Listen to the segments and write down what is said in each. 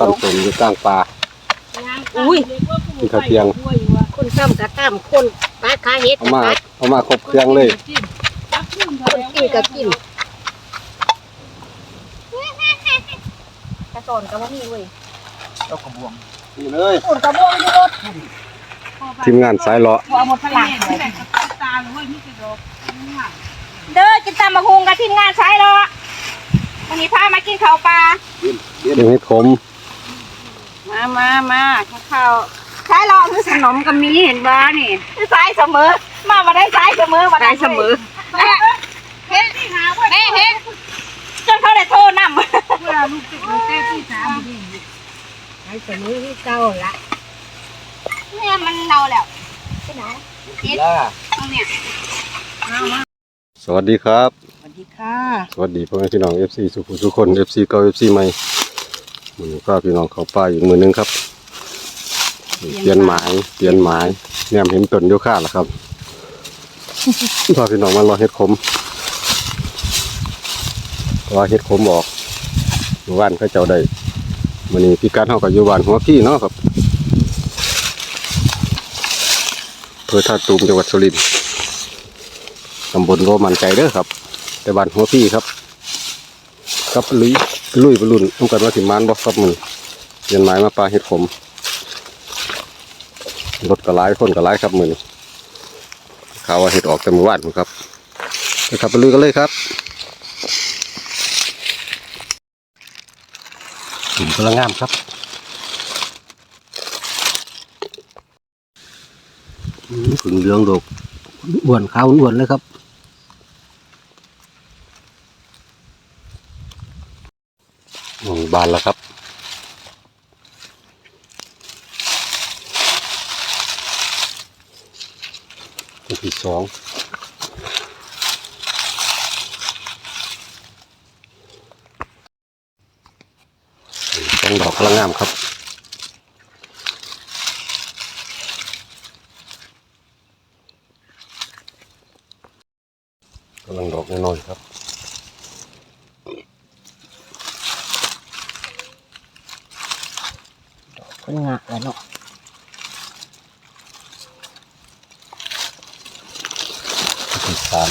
ตำตุ่มอยู่กลางป่า อุ้ยกินข้าวเที่ยง คนซ้ำกะกล้ามคนตาขาเฮ็ดเอากะมาตัดเอามาครบเครื่องเลยคนกินก็กินกระสอนก็บ่มีเว้ยเอากระบวงนี่เลยฝุ่นกระบวงอยู่รถทีมงานสายเลาะบ่เอาหมดพลังที่ไหนก็ตาเลยนี่จะดอกเด้อกินตำมะฮุงกับทีมงานใช้รอ วันนี้พามากินข้าวปลาเลี้ยงให้ขมมามามาข้าวใช้รอคือขนมก็มีเห็นบ้านี่ใช้เสมอ มามาได้ใช้เสมอมาได้เสมอแม่เฮ็ดแม่เฮ็ดจนเขาได้โทรนำเวลาลูกติดลูกแก้ที่สามนี่ไอ้เสมอที่เก่าละเนี่ยมันเน่าแล้วที่ไหนเฮ็ดตรงเนี้ยสวัสดีครับสวัส ดีค่ะ สวัสดีพ่อแม่พี่น้อง FC สุขุมทุกคน FC เก่า FC ใหม่มือนี้พาพี่น้องเข้าป่าอีกมือหนึงครับ เปลี่ยนหมายเปลี่ยนหมายแนมเห็นต้นโยค่าแล้วครับพาพี่น้องมารอเห็ดขมเพราะว่าเห็ดขมออกหมู่บ้านเขาเจ้าได้มื้อนี้พี่การเฮาก็อยู่บ้านหัวพี่เนาะครับอำเภอท่าตูมจังหวัดสุรินทร์ตำบลโรมันใจเด้อครับ แต่บ้านหัวพี่ครับกับลุยลุยบรุนต้องกันว่าสิมานบ่ครับมือเรียนไม้มาปลาเห็ดขมรถก็หลายคนก็หลายครับมือนี้ข่าวว่าเห็ดออกแต่มื่อวานครับไปขับไปลุยกันเลยครับถึงพลังามครับอืมผึ่งเหลืองดกอ้วนขาวอ้วนเลยครับ อืม บานแล้วครับ ตัวที่สองต้องดอกพลังงามครับ กำลังดอกน้อยๆครับ คนงะแล้วเนาะ ตัวที่สาม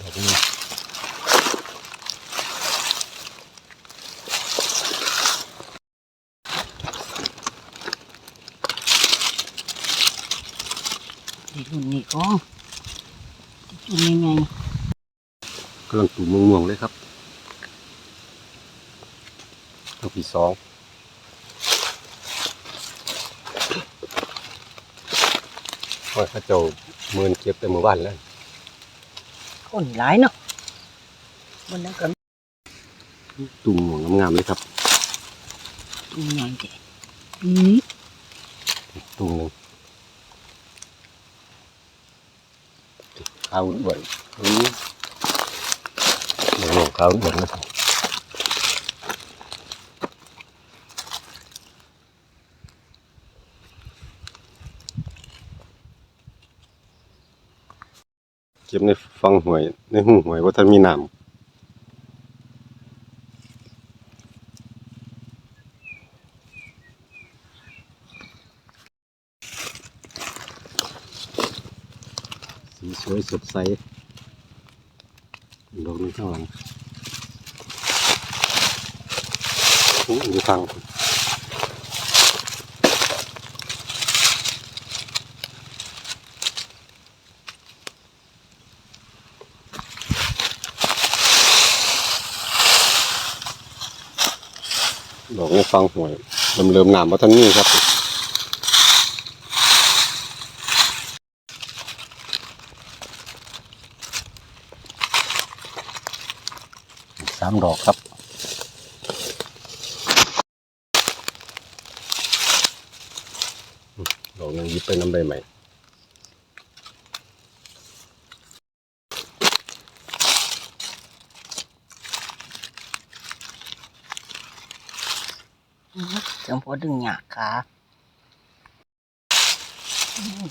ดอกนี้ นี่รุ่นนี้ก็รุ่นยังไง กำลังตูมม่วงๆเลยครับตัวที่สองโอ้ยเข้าเจ้าเมินเก็บแต่เมื่อวานแล้วคนหลายเนาะมันนั่นก็ตุ่มม่วงงามๆเลยครับรุ่นใหญ่เด็อืมตุ่มหนึ่งขาวอ้วนอืม ม่วงๆขาวอ้นนะครับเก็บในฟังหวย ในหูหวยว่าท่านมีน้ำสีสวยสดใสดอกนี้ข้างหลัง อู้อยู่ฟังดอกนี้ฟังหวยเริ่มเริ่มหนามว่าท่านนี่ครับสามดอกครับ ด อกยังหยิบไปน้ำใบใหม่จังพอดึงหยากขา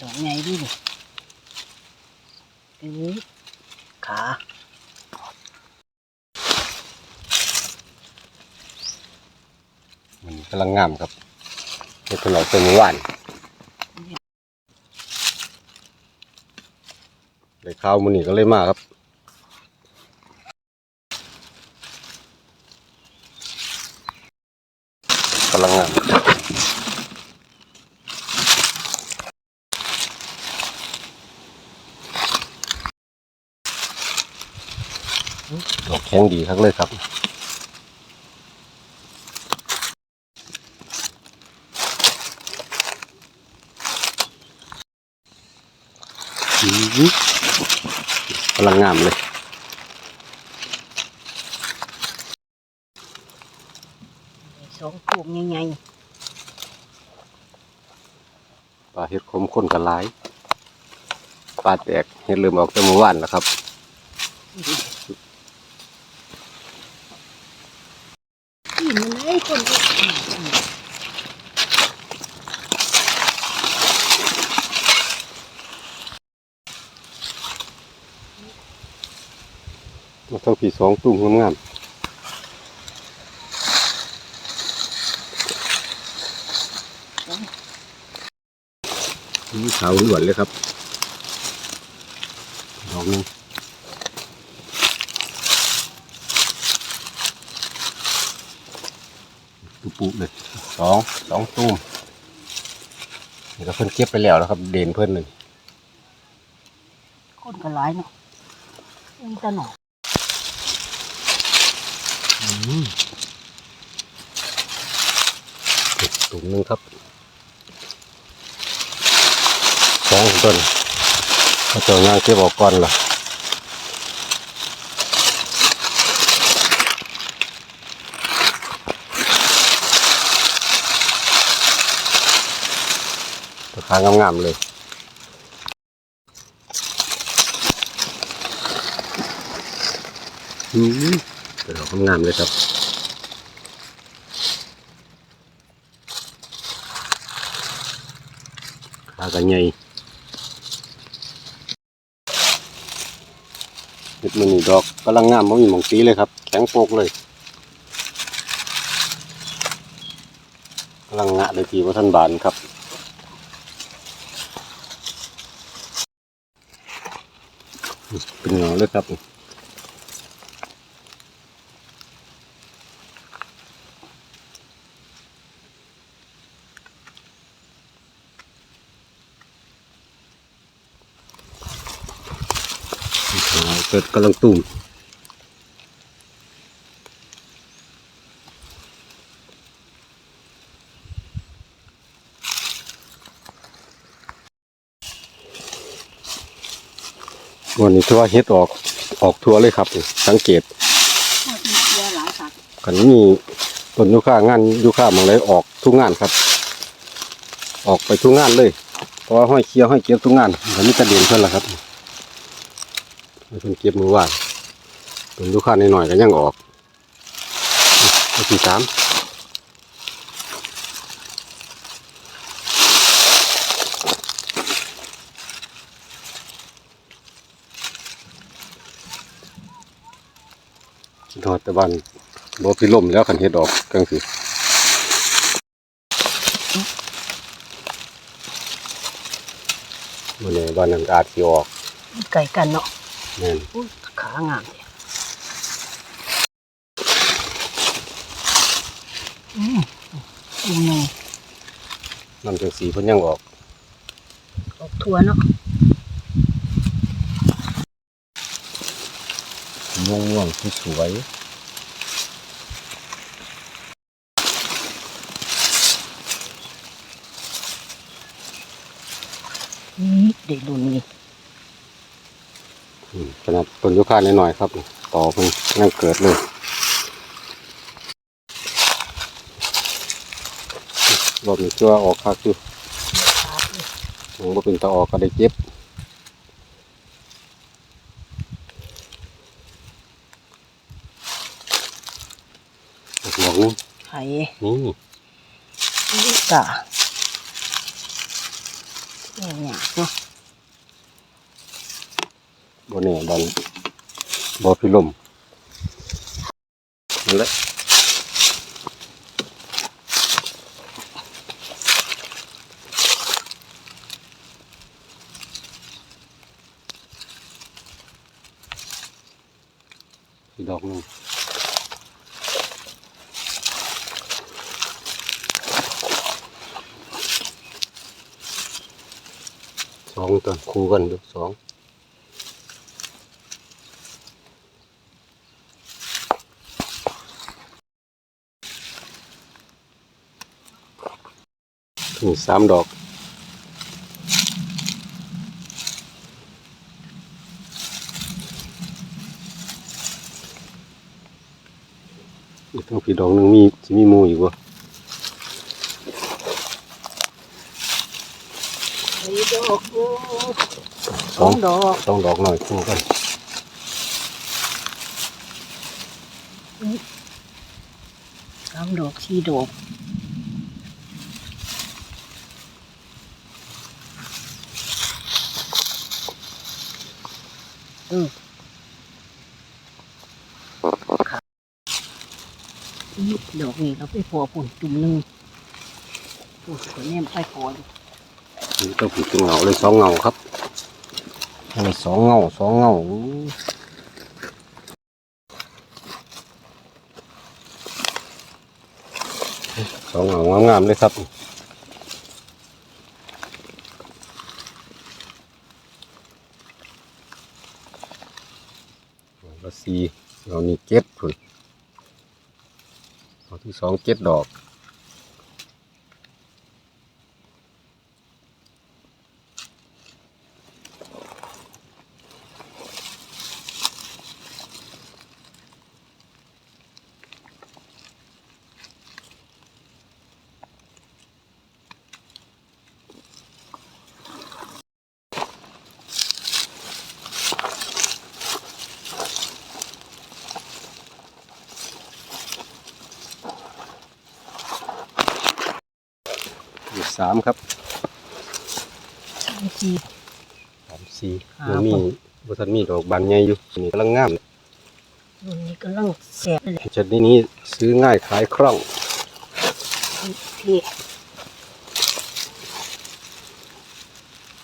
ดอกใหญ่ดิเอ้ยขามันกำลังงามครับเฮ็ดถนนเป็นหวาน เลยข้าวมันนี่ก็เลยมาครับกำลังงามดอกแข็งดีครับเลยครับอืมำลังงามเลยสองปูมใหญ่ปลาเห็ดขมข้นกันหลายปลาแตกเห็ดเริ่มออกแต่เมื่อวานแล้วครับ ๆกินมันเลยคนก็ มาทั้งผีสองตุ้มงามๆนี่ขาวหวนเลยครับดอกนึงตุปุเลยสองสองตุ้มนี่ก็เพิ่นเก็บไปแล้วนะครับ เด่นเพิ่นหนึ่งคนก็หลายเนาะมีแตะหนอ ถุงนึงครับสองต้นเขาจ้างานเก็บออกก่อนล่ะราคางามๆเลยอืม เป็นดอกงามเลยครับขากันใหญ่เห็ดมันนี่ดอกกำลังงามมันมีหมองสีเลยครับ แข็งโปกเลยกำลังงะเลยทีว่าท่านบานครับเป็นเงาเลยครับ เกิดกำลังตุ่มวันนี้ถือว่าเฮ็ดออกออกทั่วเลยครับนี่สังเกตมีเสียหลายค่ะกันมีต้นยูคางานยูคาบางไรออกทุกงานครับ ออกไปทุกงานเลย เพราะว่าห้อยเคี้ยวห้อยเก็บทุกงานมันมีกระเด็นเพิ่นละครับให้ เพิ่นเก็บมือว่านต้นยูคาหน่อยๆก็ยังออกตัวที่สามคิดอดต่บ้านบ่พิล่มแล้วคันเฮ็ดออกกังสิมันนี้บ้านนั้นก็อาจสิออกไก่กันเนาะ แม่นอุ๊ยขางามเลยอืมอืมน้ำจังสีเพิ่นยังออก ออกทั่วเนาะม่วงๆที่สวยนี่เด็กรุ่นนี้อืม ขนาดต้นยูคาหน่อยๆครับ ต่อเพิ่นยังเกิดเลยรอบนี้ตัวาออกคักอยู่ยังบ่เป็นตาออกก็ได้เจ็บดอกนึงไข่นี่นี่กะเนี่ยเนี่ยเนาะ บ่แน่ดันบ่พิลมนั่นแหละอีกดอกหนึงสองตัวคู่กันอยู่สอง นี่สามดอก อีกทั้งผีดอกหนึ่งมีจะมีหมูอยู่บ่มีดอกอยู่สสอองงดอกสองดอกหน่อยคู่กันสามดอกสี่ดอก อืมครับนี่ดอกนี้เราไปพอผลจุ่มหนึ่งโอ้ยคนนี้ไปพออยู่นี่ต้องผีเป็นเงาเลยสองเงาครับอันนี้สองเงาสองเงาอู้สองเงางามๆเลยครับ ละสี่เรานี่เก็ดพุ่นเอาที่สองเก็ดดอก สามครับสี่สามสี่ครับมันมีบทันมีดอกบานใหญ่อยู่นี่กำลังงามเลยรุ่นนี้กำลังแสบเลยชนิดนี้ซื้อง่ายขายคล่องพี่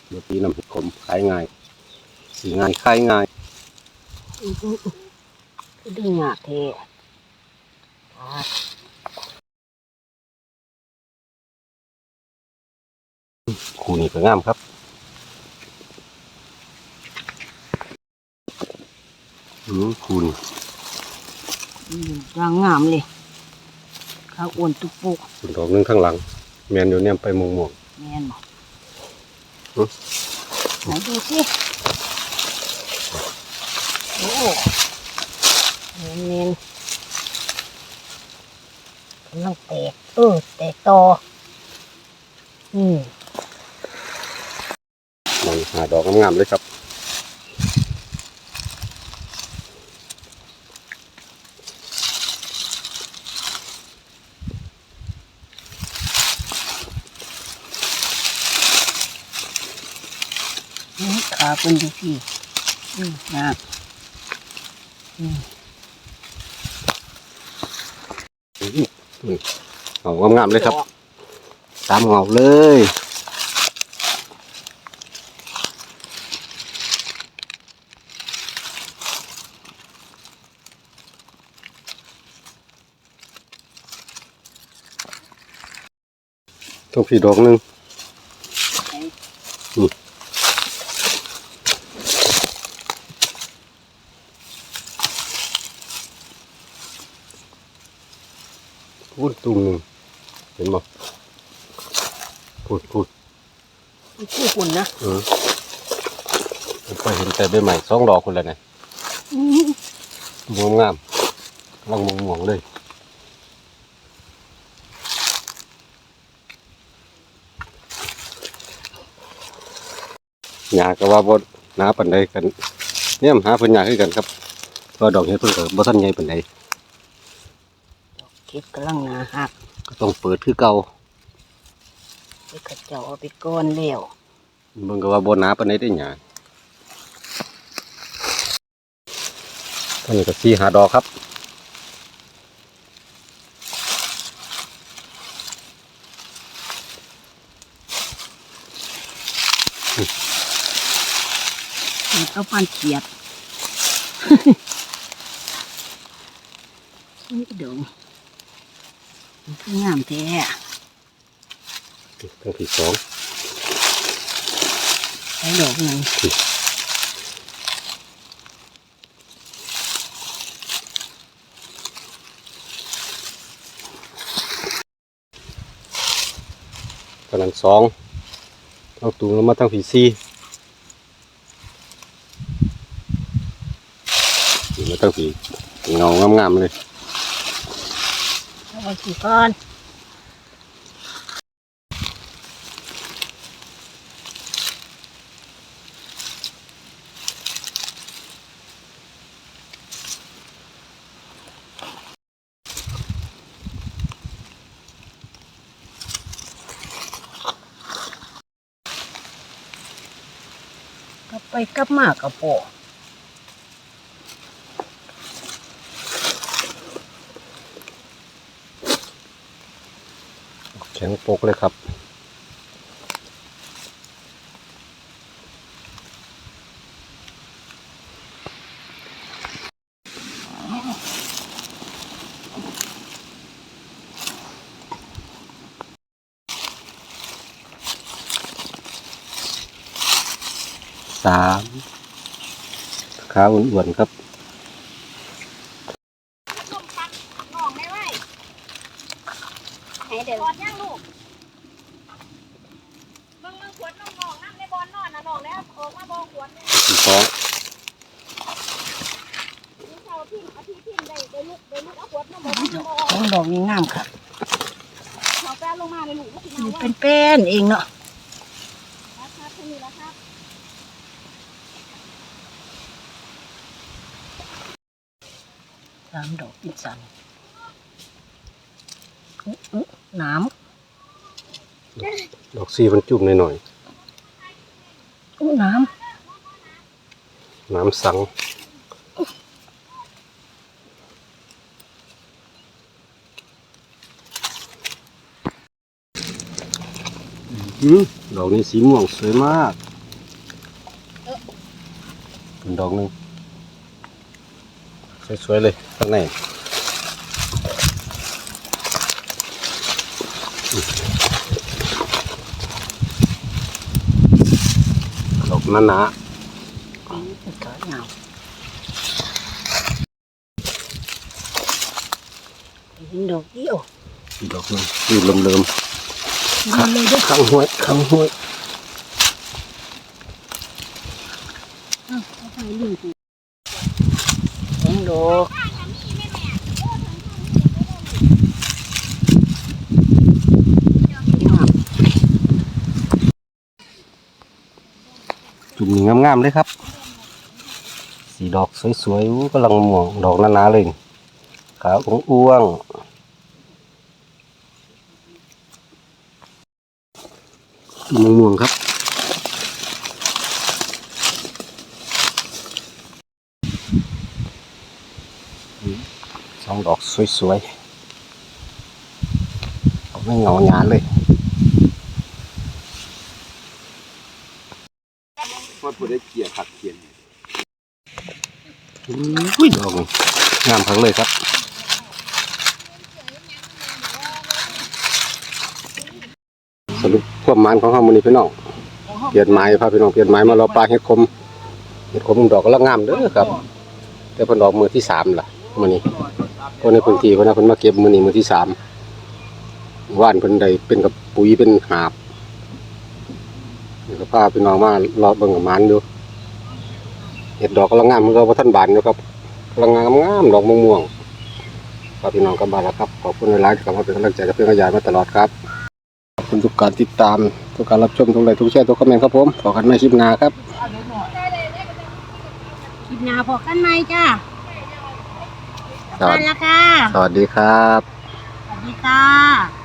เมื่อปีน้ำพริกขมขายง่ายสีง่ายขายง่ายอื้อหือคือดึงหยาเทครั คูนี่ก็งามครับอืมคูนี่อืมร่างงามเลยข้าวอ้วนตุกปุกคูดอกหนึงข้างหลัง แมนอยู่เนี่ยไปมองมองแม่นบอกอืมไหนดูสิโอ้เน้นเน้นกำลังแตกเออแตกต่ออืม มองหาดอกงามๆเลยครับนี่ขาเป็นดูพี่อืมนะอืมอืมเอางามๆเลยครับ ตามเงาเลย ต้องผีดอกหนึงพูดตุ่มหนึ่งเห็นบ่พูดพูดชื่อคุณนะเออผมไปเห็นแต่ใบใหม่สองดอกคนละไงอืมม่วงงามกำลังม่วงม่วงๆเลย หยาก็ว่าบ่หนาปานใดกันเนี่ยหาเพิ่นยากคือกันครับเพราะดอกเห็ดเพิ่นก็บ่ทันใหญ่ปานใดเก็บกำลังหนาหักก็ต้องเปิดคือเก่าไปกระเจ้าเอาไปก้อนแล้วมเบิ่งก็ว่าบ่หนาปานใดได้หยังท่านนี้ก็สีหาดอกครับ เอาฟันเขียดนี่ดงมันคืองามแท้ทั้งที่สองใช้ดอกหนึ่งตอนนั้นสองเอาตูงแล้วมาทั้งผีสี่ นี่มาทั้งผีเงางามๆเลยเอาไว้กี่ก้อนกลับไปกลับมากระโปะ แข็งปกเลยครับสามขาอ้วนๆครับ น้องได้ไหมให้เดี๋ยวก่อนย่างลูกเบิ่งเบิ่งขวดน้องน้องน้ำในบอลนอนนะน้องแล้วออกมาบอขวดเนี่ย ที่สอง นี่เขาทิ้งเอาที่ทิ้งได้ได้ลูกได้ลูกเอาขวดน้องบอกว่าบอต้องดอกนี้งามค่ะ เขาแป้ลงมาเลยลูกว่าสิ มันเป็ นแป้นเองเนาะครับครับแค่นี้แล้วครับสามดอกปิดสันอื้ออื้อน้ดอกซีมันจุ่มหน่อยำอู้น้ๆน้ำสัง อืมดอกนี้สีม่วงสวยมากเป็นดอกหนึงสวยๆเลยข้างในดอกหนาำเป็นขาเงาเห็นดอกเดียวๆอีกดอกหนึงอยู่เริ่มมั ข้างห้วยข้างห้วยเอาไปลืมกูเห็นดอกจุ่มงามๆเลยครับ สีดอกสวยๆกำลังม่วงดอกหนาๆเลย ขาวอ้วงๆ ม่วงๆครับ สองดอกสวยๆ ไม่เงาหยานเลยว่าผู้ได้เกี่ยผักเขียนอุ้ยดอกงามพังเลยครับ สรุปควา มหมานของเขามันนี่พี่น้องเปลี่ยนไม้พาพี่น้องเปลี่ยนไม้มารอปลาเห็ดคมเห็ดคมดอกก็ละงามเด้อครับ แต่เพิ่นดอกมือที่สามล่ะมื้อนี้คนในพื้นที่เพิ่นนะเพิ่นมาเก็บมื้อนี้มือที่สามว่านเพิ่นได้เป็นกับปุ๋ยเป็นหาบนี่ก็พาพี่น้องมารอเบิ่งกับหมันอยู่เห็ดดอกกำลังงามมันก็บ่ทันบานอยู่ครับกำลังงามงามๆดอกม่วงๆฝากพี่น้องกลับบ้านแล้วครับขอบคุณหลายๆที่เข้ามาเป็นกำลังใจกับเพื่อนขยายมาตลอดครับขอบคุณทุ กการติดตามทุกการรับชมทุกไลค์ทุกแชร์ทุกคอมเมนต์ครับผมขอกันใหม่คลิปหน้าครับ คลิปหน้าพอกันไหมจ้าสวัสมาดีแล้วค่ะ สวัสดีครับ สวัสดีค่ะ